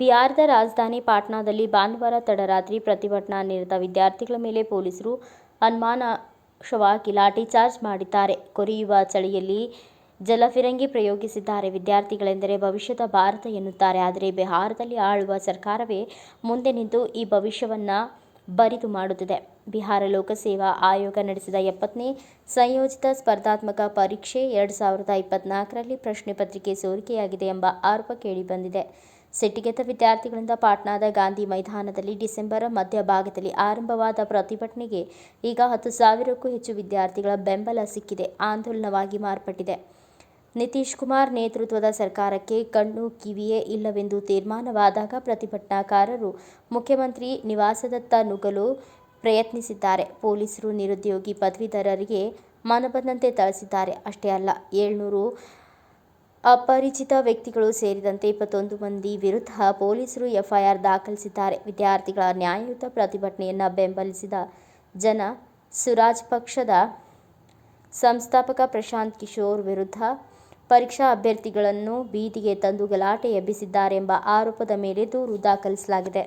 ಬಿಹಾರದ ರಾಜಧಾನಿ ಪಾಟ್ನಾದಲ್ಲಿ ಭಾನುವಾರ ತಡರಾತ್ರಿ ಪ್ರತಿಭಟನಾ ನಿರತ ವಿದ್ಯಾರ್ಥಿಗಳ ಮೇಲೆ ಪೊಲೀಸರು ಅನುಮಾನಾಸ್ಪದವಾಗಿ ಲಾಠಿ ಚಾರ್ಜ್ ಮಾಡಿದ್ದಾರೆ. ಕೊರೆಯುವ ಚಳಿಯಲ್ಲಿ ಜಲಫಿರಂಗಿ ಪ್ರಯೋಗಿಸಿದ್ದಾರೆ. ವಿದ್ಯಾರ್ಥಿಗಳೆಂದರೆ ಭವಿಷ್ಯದ ಭಾರತ ಎನ್ನುತ್ತಾರೆ. ಆದರೆ ಬಿಹಾರದಲ್ಲಿ ಆಳುವ ಸರ್ಕಾರವೇ ಮುಂದೆ ನಿಂತು ಈ ಭವಿಷ್ಯವನ್ನು ಬರಿದು ಮಾಡುತ್ತಿದೆ. ಬಿಹಾರ ಲೋಕಸೇವಾ ಆಯೋಗ ನಡೆಸಿದ ಎಪ್ಪತ್ತನೇ ಸಂಯೋಜಿತ ಸ್ಪರ್ಧಾತ್ಮಕ ಪರೀಕ್ಷೆ ಎರಡು ಸಾವಿರದ ಇಪ್ಪತ್ನಾಲ್ಕರಲ್ಲಿ ಪ್ರಶ್ನೆ ಪತ್ರಿಕೆ ಸೋರಿಕೆಯಾಗಿದೆ ಎಂಬ ಆರೋಪ ಕೇಳಿಬಂದಿದೆ. ಸಿಟ್ಟಿಗೆದ್ದ ವಿದ್ಯಾರ್ಥಿಗಳಿಂದ ಪಾಟ್ನಾದ ಗಾಂಧಿ ಮೈದಾನದಲ್ಲಿ ಡಿಸೆಂಬರ್ ಮಧ್ಯಭಾಗದಲ್ಲಿ ಆರಂಭವಾದ ಪ್ರತಿಭಟನೆಗೆ ಈಗ ಹತ್ತು ಸಾವಿರಕ್ಕೂ ಹೆಚ್ಚು ವಿದ್ಯಾರ್ಥಿಗಳ ಬೆಂಬಲ ಸಿಕ್ಕಿದೆ. ಆಂದೋಲನವಾಗಿ ಮಾರ್ಪಟ್ಟಿದೆ. ನಿತೀಶ್ ಕುಮಾರ್ ನೇತೃತ್ವದ ಸರ್ಕಾರಕ್ಕೆ ಕಣ್ಣು ಕಿವಿಯೇ ಇಲ್ಲವೆಂದು ತೀರ್ಮಾನವಾದಾಗ ಪ್ರತಿಭಟನಾಕಾರರು ಮುಖ್ಯಮಂತ್ರಿ ನಿವಾಸದತ್ತ ನುಗ್ಗಲು ಪ್ರಯತ್ನಿಸಿದ್ದಾರೆ. ಪೊಲೀಸರು ನಿರುದ್ಯೋಗಿ ಪದವೀಧರರಿಗೆ ಮನಬಂದಂತೆ ತಳಿಸಿದ್ದಾರೆ ಅಷ್ಟೇ ಅಲ್ಲ, ಏಳ್ನೂರು ಅಪರಿಚಿತ ವ್ಯಕ್ತಿಗಳು ಸೇರಿದಂತೆ ಇಪ್ಪತ್ತೊಂದು ಮಂದಿ ವಿರುದ್ಧ ಪೊಲೀಸರು ಎಫ್ಐಆರ್ ದಾಖಲಿಸಿದ್ದಾರೆ. ವಿದ್ಯಾರ್ಥಿಗಳ ನ್ಯಾಯಯುತ ಪ್ರತಿಭಟನೆಯನ್ನು ಬೆಂಬಲಿಸಿದ ಜನ ಸುರಾಜ್ ಪಕ್ಷದ ಸಂಸ್ಥಾಪಕ ಪ್ರಶಾಂತ್ ಕಿಶೋರ್ ವಿರುದ್ಧ ಪರೀಕ್ಷಾ ಅಭ್ಯರ್ಥಿಗಳನ್ನು ಬೀದಿಗೆ ತಂದು ಗಲಾಟೆ ಎಬ್ಬಿಸಿದ್ದಾರೆಂಬ ಆರೋಪದ ಮೇಲೆ ದೂರು ದಾಖಲಿಸಲಾಗಿದೆ.